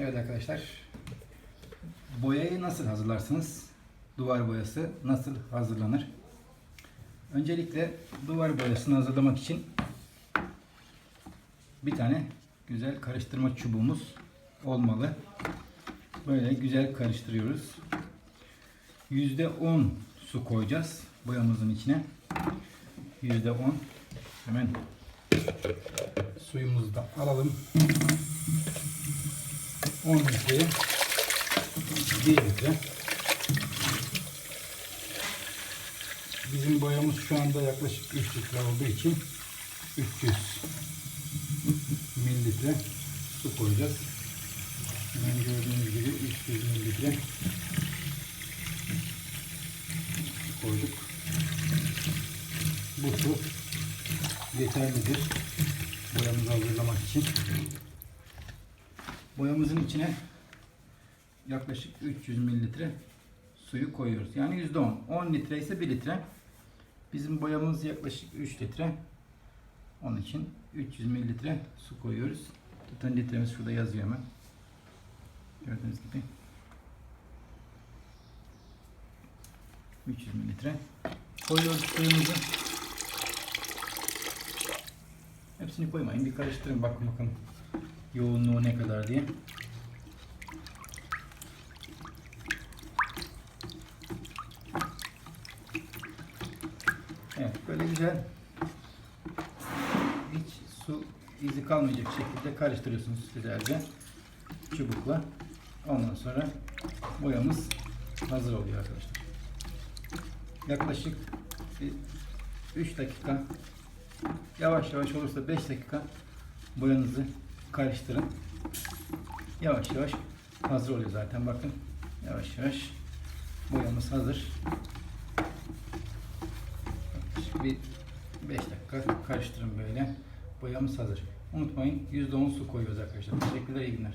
Evet arkadaşlar. Boyayı nasıl hazırlarsınız? Duvar boyası nasıl hazırlanır? Öncelikle duvar boyasını hazırlamak için bir tane güzel karıştırma çubuğumuz olmalı. Böyle güzel karıştırıyoruz. %10 su koyacağız boyamızın içine. %10 hemen suyumuzu da alalım. 10 litreye 1 litre. Bizim boyamız şu anda yaklaşık 3 litre olduğu için 300 mililitre su koyacağız. Hemen gördüğünüz gibi 300 mililitre koyduk. Bu su yeterlidir boyamızı hazırlamak için. Boyamızın içine yaklaşık 300 mililitre suyu koyuyoruz. Yani %10. 10 litre ise 1 litre. Bizim boyamız yaklaşık 3 litre. Onun için 300 mililitre su koyuyoruz. Tutun litremiz şurada yazıyor hemen. Gördüğünüz gibi. 300 mililitre. Koyuyoruz suyumuzu. Hepsini koymayın. Bir karıştırın. Bakın bakın yoğunluğu ne kadar diye. Evet böyle güzel hiç su izi kalmayacak şekilde karıştırıyorsunuz güzelce çubukla. Ondan sonra boyamız hazır oluyor arkadaşlar. Yaklaşık 3 dakika yavaş yavaş olursa 5 dakika boyanızı karıştırın. Yavaş yavaş hazır oluyor zaten bakın. Yavaş yavaş boyamız hazır. Bir 5 dakika karıştırın böyle. Boyamız hazır. Unutmayın %10 su koyuyoruz arkadaşlar. Teşekkürler iyi günler.